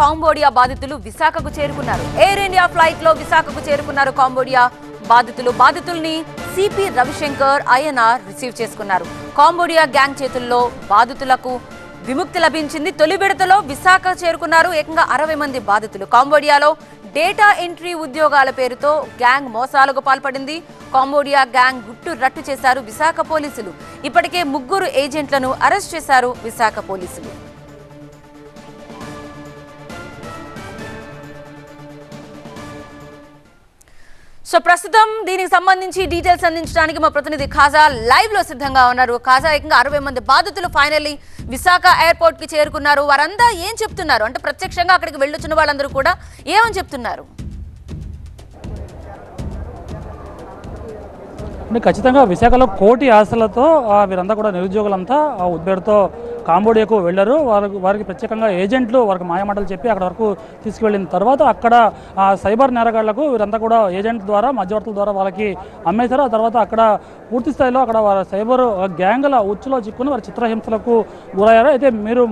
కాంబోడియా బాధితులు విశాఖకు చేరుకున్నారు. ఎయిర్ ఇండియా ఫ్లైట్లో విశాఖకు చేరుకున్నారు కాంబోడియా బాధితులు. బాధితుల్ని సిపి రవిశంకర్ ఐఎన్ఆర్ రిసీవ్ చేసుకున్నారు. కాంబోడియా గ్యాంగ్ చేతుల్లో బాధితులకు విముక్తి లభించింది. తొలి విడతలో విశాఖ చేరుకున్నారు ఏకంగా అరవై మంది బాధితులు. కాంబోడియాలో డేటా ఎంట్రీ ఉద్యోగాల పేరుతో గ్యాంగ్ మోసాలకు పాల్పడింది. కాంబోడియా గ్యాంగ్ గుట్టు రట్టు చేశారు విశాఖ పోలీసులు. ఇప్పటికే ముగ్గురు ఏజెంట్లను అరెస్ట్ చేశారు విశాఖ పోలీసులు. సో ప్రస్తుతం దీనికి సంబంధించి డీటెయిల్స్ అందించడానికి మా ప్రతినిధి ఖాజా లైవ్లో సిద్ధంగా ఉన్నారు. ఖాజా ఏకంగా అరవై మంది బాధితులు ఫైనల్లీ విశాఖ ఎయిర్పోర్ట్కి చేరుకున్నారు. వారంతా ఏం చెప్తున్నారు? అంటే ప్రత్యక్షంగా అక్కడికి వెళ్ళొచ్చిన వాళ్ళందరూ కూడా ఏమని చెప్తున్నారు? ఖచ్చితంగా విశాఖలో కోటి ఆశలతో వీరంతా కూడా నిరుద్యోగులంతా ఆ ఉద్బేడుతో కాంబోడియాకు వెళ్ళారు. వారికి వారికి ప్రత్యేకంగా ఏజెంట్లు వారికి మాయమాటలు చెప్పి అక్కడ వరకు తీసుకువెళ్ళిన తర్వాత అక్కడ సైబర్ నేరగాళ్ళకు వీరంతా కూడా ఏజెంట్ ద్వారా మధ్యవర్తుల ద్వారా వాళ్ళకి అమ్మేశారు. ఆ తర్వాత అక్కడ పూర్తి స్థాయిలో అక్కడ వారి సైబర్ గ్యాంగ్ల ఉచ్చులో చిక్కుని వారి చిత్రహింసలకు గురయ్యారు. అయితే మీరు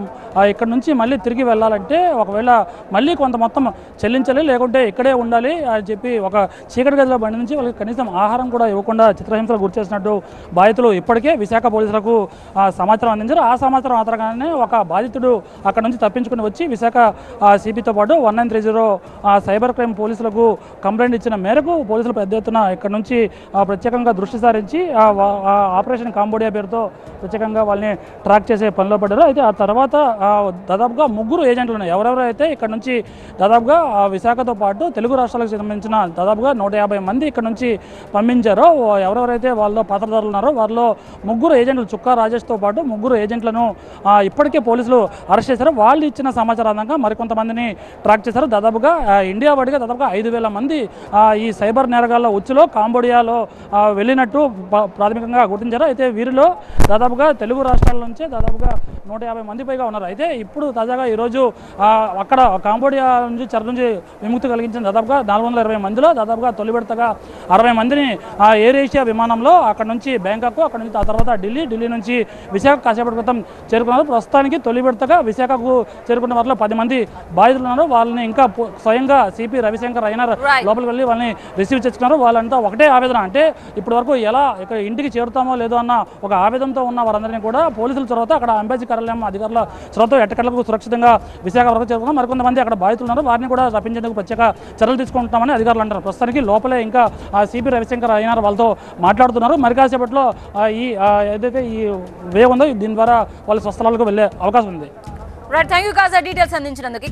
ఇక్కడ నుంచి మళ్ళీ తిరిగి వెళ్ళాలంటే ఒకవేళ మళ్ళీ కొంత మొత్తం చెల్లించాలి లేకుంటే ఇక్కడే ఉండాలి అని చెప్పి ఒక చీకటి గదిలో బండి నుంచి వాళ్ళకి కనీసం ఆహారం కూడా ఇవ్వకుండా చిత్రహింసలు గురి చేసినట్టు బాధితులు ఇప్పటికే విశాఖ పోలీసులకు ఆ, సమాచారం అందించారు. ఆ సమాచారం ఆధారంగానే ఒక బాధితుడు అక్కడ నుంచి తప్పించుకుని వచ్చి విశాఖ సిపితో పాటు one nine three zero cyber crime పోలీసులకు కంప్లైంట్ ఇచ్చిన మేరకు పోలీసులు పెద్ద ఎత్తున ఇక్కడ నుంచి ప్రత్యేకంగా దృష్టి సారించి ఆపరేషన్ కాంబోడియా పేరుతో ప్రత్యేకంగా వాళ్ళని ట్రాక్ చేసే పనిలో పడ్డారు. అయితే ఆ తర్వాత దాదాపుగా ముగ్గురు ఏజెంట్లు ఉన్నాయి. ఎవరెవరైతే ఇక్కడ నుంచి దాదాపుగా విశాఖతో పాటు తెలుగు రాష్ట్రాలకు సంబంధించిన దాదాపుగా నూట యాభై మంది ఇక్కడ నుంచి పంపించారో ఎవరెవరైతే వాళ్ళలో పాత్రదారులు ఉన్నారో వారిలో ముగ్గురు ఏజెంట్లు చుక్కా రాజేష్తో పాటు ముగ్గురు ఏజెంట్లను ఇప్పటికే పోలీసులు అరెస్ట్ చేశారు. వాళ్ళు ఇచ్చిన సమాచారం ఆధారంగా మరికొంతమందిని ట్రాక్ చేశారు. దాదాపుగా ఇండియా వాడిగా దాదాపుగా ఐదు వేల మంది ఈ సైబర్ నేరగాళ్ళ ఉచ్చులో కాంబోడియాలో వెళ్ళినట్టు ప్రాథమికంగా గుర్తించారు? అయితే వీరిలో దాదాపుగా తెలుగు రాష్ట్రాల నుంచే దాదాపుగా నూట యాభై మంది పైగా ఉన్నారు. అయితే ఇప్పుడు తాజాగా ఈరోజు అక్కడ కాంబోడియా నుంచి చెర నుంచి విముక్తి కలిగించిన దాదాపుగా నాలుగు వందల ఇరవై మందిలో దాదాపుగా తొలి విడతగా అరవై మందిని ఆ ఎయిర్ ఏషియా విమానంలో అక్కడ నుంచి బ్యాంకాక్ అక్కడ నుంచి ఆ తర్వాత ఢిల్లీ ఢిల్లీ నుంచి విశాఖ కాసేపటి క్రితం చేరుకున్నారు. ప్రస్తుతానికి తొలి విడతగా విశాఖకు చేరుకున్న వారిలో పది మంది బాధితులు ఉన్నారు. వాళ్ళని ఇంకా స్వయంగా సిపి రవిశంకర్ అయినారు. లోపలికి వెళ్ళి వాళ్ళని రిసీవ్ చేసుకున్నారు. వాళ్ళంతా ఒకటే ఆవేదన. అంటే ఇప్పటి వరకు ఎలా ఇంటికి చేరుతామో లేదో అన్న ఒక ఆవేదంతో ఉన్న వారందరినీ కూడా పోలీసుల చొరవతో అక్కడ అంబాజీ కార్యాలయం అధికారుల చొరవతో ఎట్టకట్లకు సురక్షితంగా విశాఖ వరకు చేరుకున్నాం మరికొంతమంది అక్కడ బాధితులు ఉన్నారు. వారిని కూడా రప్పించేందుకు ప్రత్యేక చర్యలు తీసుకుంటామని అధికారులు అంటారు ప్రస్తుతానికి లోపలే ఇంకా సిపి రవిశంకర్ అయినారు వాళ్ళతో మాట్లాడుతున్నారు. మరి కాసేపట్లో ఈ ఏదైతే ఈ వే ఉందో దీని ద్వారా వాళ్ళ స్వస్థలాలకు వెళ్ళే అవకాశం ఉంది. Right thank you Kaja details అందించినందుకు.